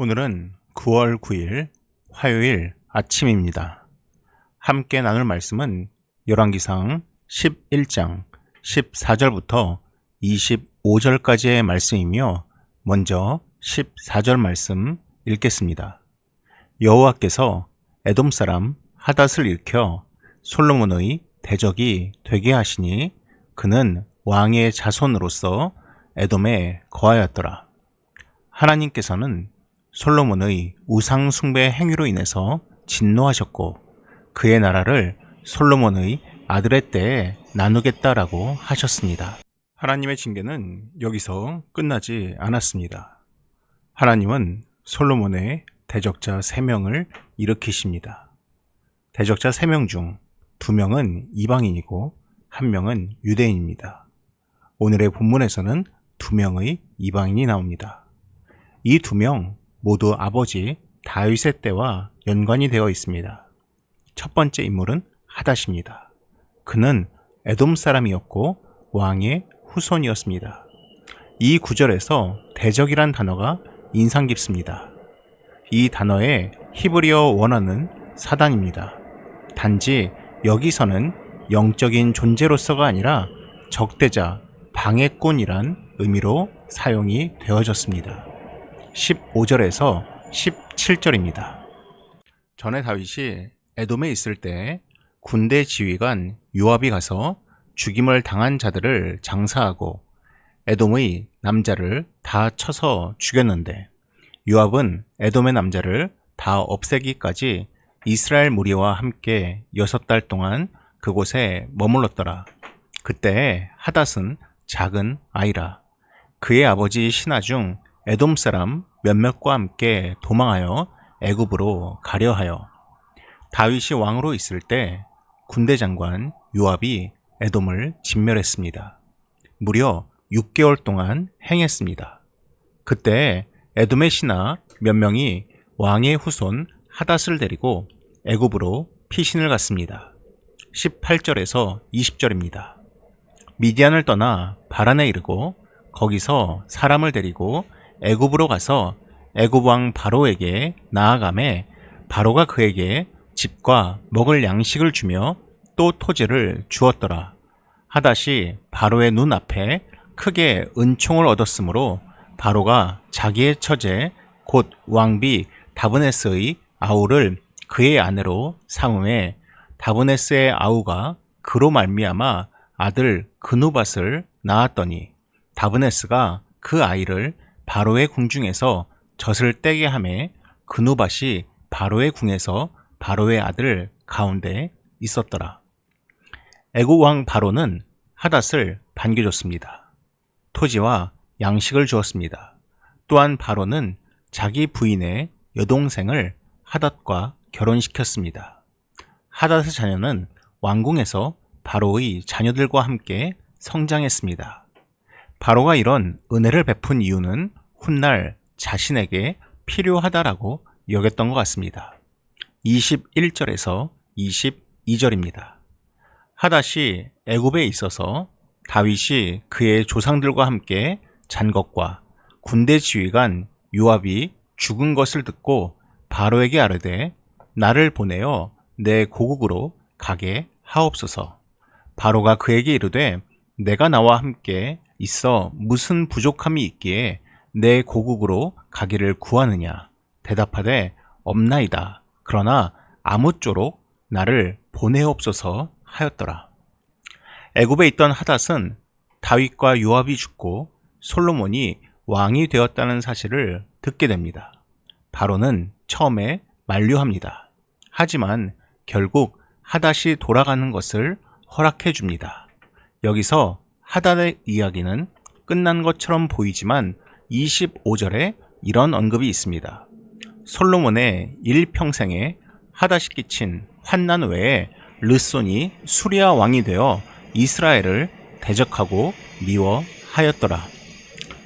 오늘은 9월 9일 화요일 아침입니다. 함께 나눌 말씀은 열왕기상 11장 14절부터 25절까지의 말씀이며 먼저 14절 말씀 읽겠습니다. 여호와께서 에돔 사람 하닷을 일으켜 솔로몬의 대적이 되게 하시니 그는 왕의 자손으로서 에돔에 거하였더라. 하나님께서는 솔로몬의 우상 숭배 행위로 인해서 진노하셨고 그의 나라를 솔로몬의 아들의 때에 나누겠다라고 하셨습니다. 하나님의 징계는 여기서 끝나지 않았습니다. 하나님은 솔로몬의 대적자 3명을 일으키십니다. 대적자 3명 중 2명은 이방인이고 1명은 유대인입니다. 오늘의 본문에서는 2명의 이방인이 나옵니다. 이두명 모두 아버지 다윗의 때와 연관이 되어 있습니다. 첫 번째 인물은 하닷입니다. 그는 에돔 사람이었고 왕의 후손이었습니다. 이 구절에서 대적이란 단어가 인상 깊습니다. 이 단어의 히브리어 원어는 사단입니다. 단지 여기서는 영적인 존재로서가 아니라 적대자, 방해꾼이란 의미로 사용이 되어졌습니다. 15절에서 17절입니다. 전에 다윗이 에돔에 있을 때 군대 지휘관 요압이 가서 죽임을 당한 자들을 장사하고 에돔의 남자를 다 쳐서 죽였는데 요압은 에돔의 남자를 다 없애기까지 이스라엘 무리와 함께 여섯 달 동안 그곳에 머물렀더라. 그때 하닷은 작은 아이라. 그의 아버지 신하 중 에돔 사람 몇몇과 함께 도망하여 애굽으로 가려 하여 다윗이 왕으로 있을 때 군대 장관 요압이 에돔을 진멸했습니다. 무려 6개월 동안 행했습니다. 그때 에돔의 신하 몇 명이 왕의 후손 하닷을 데리고 애굽으로 피신을 갔습니다. 18절에서 20절입니다. 미디안을 떠나 바란에 이르고 거기서 사람을 데리고 애굽으로 가서 애굽 왕 바로에게 나아가매 바로가 그에게 집과 먹을 양식을 주며 또 토지를 주었더라. 하닷이 바로의 눈 앞에 크게 은총을 얻었으므로 바로가 자기의 처제 곧 왕비 다브네스의 아우를 그의 아내로 삼음에 다브네스의 아우가 그로 말미암아 아들 그누밧을 낳았더니 다브네스가 그 아이를 바로의 궁중에서 젖을 떼게 하매 그누밧이 바로의 궁에서 바로의 아들 가운데 있었더라. 애국 왕 바로는 하닷을 반겨줬습니다. 토지와 양식을 주었습니다. 또한 바로는 자기 부인의 여동생을 하닷과 결혼시켰습니다. 하닷의 자녀는 왕궁에서 바로의 자녀들과 함께 성장했습니다. 바로가 이런 은혜를 베푼 이유는 훗날 자신에게 필요하다라고 여겼던 것 같습니다. 21절에서 22절입니다. 하닷이 애굽에 있어서 다윗이 그의 조상들과 함께 잔 것과 군대 지휘관 요압이 죽은 것을 듣고 바로에게 아르되 나를 보내어 내 고국으로 가게 하옵소서. 바로가 그에게 이르되 내가 나와 함께 있어 무슨 부족함이 있기에 내 고국으로 가기를 구하느냐 대답하되 없나이다. 그러나 아무쪼록 나를 보내옵소서 하였더라. 애굽에 있던 하닷은 다윗과 요압이 죽고 솔로몬이 왕이 되었다는 사실을 듣게 됩니다. 바로는 처음에 만류합니다. 하지만 결국 하닷이 돌아가는 것을 허락해 줍니다. 여기서 하닷의 이야기는 끝난 것처럼 보이지만 25절에 이런 언급이 있습니다. 솔로몬의 일평생에 하닷이 끼친 환난 외에 르손이 수리아 왕이 되어 이스라엘을 대적하고 미워하였더라.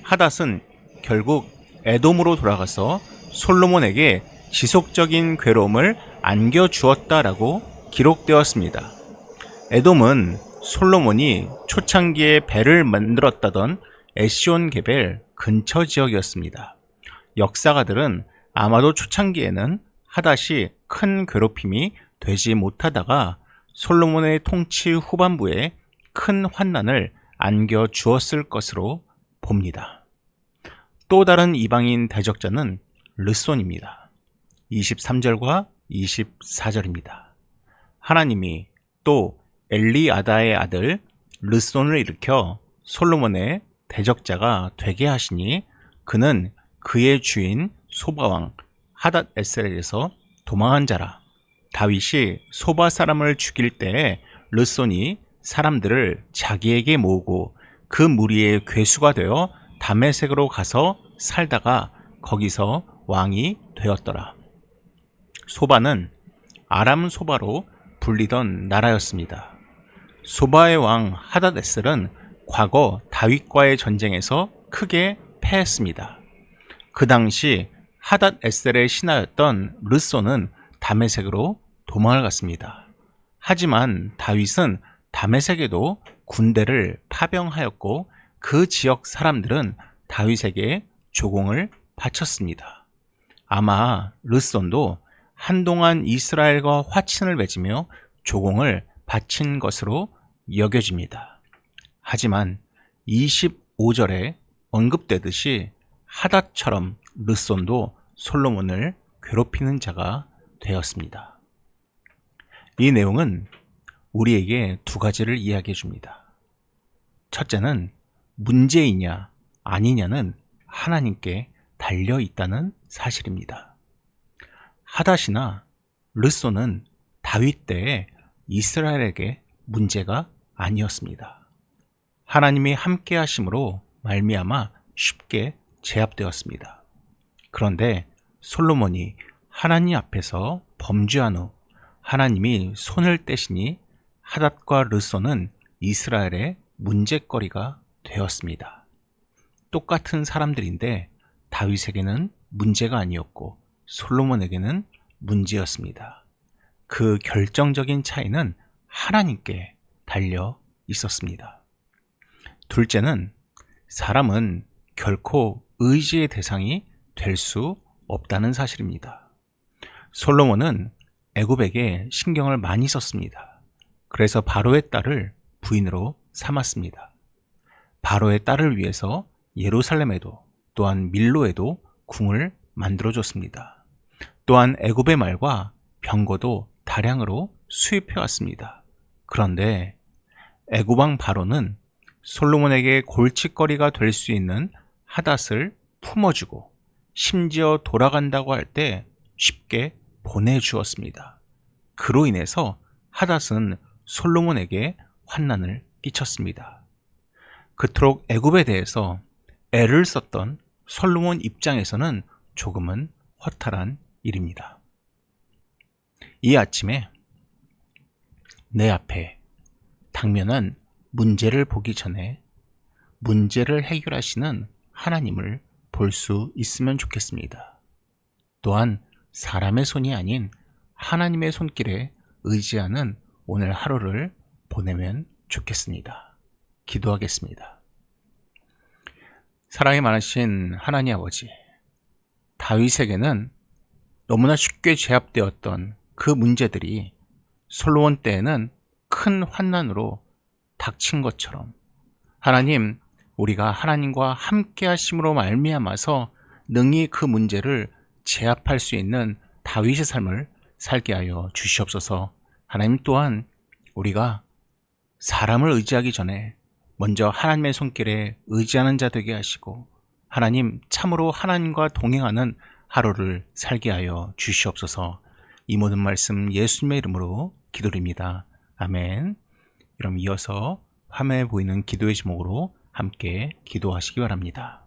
하닷은 결국 에돔으로 돌아가서 솔로몬에게 지속적인 괴로움을 안겨주었다라고 기록되었습니다. 에돔은 솔로몬이 초창기에 배를 만들었다던 에시온 게벨 근처 지역이었습니다. 역사가들은 아마도 초창기에는 하닷이 큰 괴롭힘이 되지 못하다가 솔로몬의 통치 후반부에 큰 환난을 안겨 주었을 것으로 봅니다. 또 다른 이방인 대적자는 르손입니다. 23절과 24절입니다. 하나님이 또 엘리아다의 아들 르손을 일으켜 솔로몬의 대적자가 되게 하시니 그는 그의 주인 소바왕 하닷 에셀에게서 도망한 자라. 다윗이 소바 사람을 죽일 때에 르손이 사람들을 자기에게 모으고 그 무리의 괴수가 되어 담에색으로 가서 살다가 거기서 왕이 되었더라. 소바는 아람 소바로 불리던 나라였습니다. 소바의 왕 하닷에셀은 과거 다윗과의 전쟁에서 크게 패했습니다. 그 당시 하닷 에셀의 신하였던 르소는 다메색으로 도망을 갔습니다. 하지만 다윗은 다메색에도 군대를 파병하였고 그 지역 사람들은 다윗에게 조공을 바쳤습니다. 아마 르손도 한동안 이스라엘과 화친을 맺으며 조공을 바친 것으로 여겨집니다. 하지만 25절에 언급되듯이 하닷처럼 르손도 솔로몬을 괴롭히는 자가 되었습니다. 이 내용은 우리에게 두 가지를 이야기해 줍니다. 첫째는 문제이냐 아니냐는 하나님께 달려 있다는 사실입니다. 하닷이나 르손은 다윗 때에 이스라엘에게 문제가 아니었습니다. 하나님이 함께 하심으로 말미암아 쉽게 제압되었습니다. 그런데 솔로몬이 하나님 앞에서 범죄한 후 하나님이 손을 떼시니 하닷과 르손은 이스라엘의 문제거리가 되었습니다. 똑같은 사람들인데 다윗에게는 문제가 아니었고 솔로몬에게는 문제였습니다. 그 결정적인 차이는 하나님께 달려 있었습니다. 둘째는 사람은 결코 의지의 대상이 될 수 없다는 사실입니다. 솔로몬은 애굽에게 신경을 많이 썼습니다. 그래서 바로의 딸을 부인으로 삼았습니다. 바로의 딸을 위해서 예루살렘에도 또한 밀로에도 궁을 만들어줬습니다. 또한 애굽의 말과 병거도 다량으로 수입해 왔습니다. 그런데 애굽왕 바로는 솔로몬에게 골칫거리가 될 수 있는 하닷을 품어주고 심지어 돌아간다고 할 때 쉽게 보내주었습니다. 그로 인해서 하닷은 솔로몬에게 환난을 끼쳤습니다. 그토록 애굽에 대해서 애를 썼던 솔로몬 입장에서는 조금은 허탈한 일입니다. 이 아침에 내 앞에 당면한 문제를 보기 전에 문제를 해결하시는 하나님을 볼 수 있으면 좋겠습니다. 또한 사람의 손이 아닌 하나님의 손길에 의지하는 오늘 하루를 보내면 좋겠습니다. 기도하겠습니다. 사랑이 많으신 하나님 아버지, 다윗에게는 너무나 쉽게 제압되었던 그 문제들이 솔로몬 때에는 큰 환난으로 닥친 것처럼 하나님 우리가 하나님과 함께 하심으로 말미암아서 능히 그 문제를 제압할 수 있는 다윗의 삶을 살게 하여 주시옵소서. 하나님 또한 우리가 사람을 의지하기 전에 먼저 하나님의 손길에 의지하는 자 되게 하시고 하나님 참으로 하나님과 동행하는 하루를 살게 하여 주시옵소서. 이 모든 말씀 예수님의 이름으로 기도드립니다. 아멘. 그럼 이어서 화면에 보이는 기도의 제목으로 함께 기도하시기 바랍니다.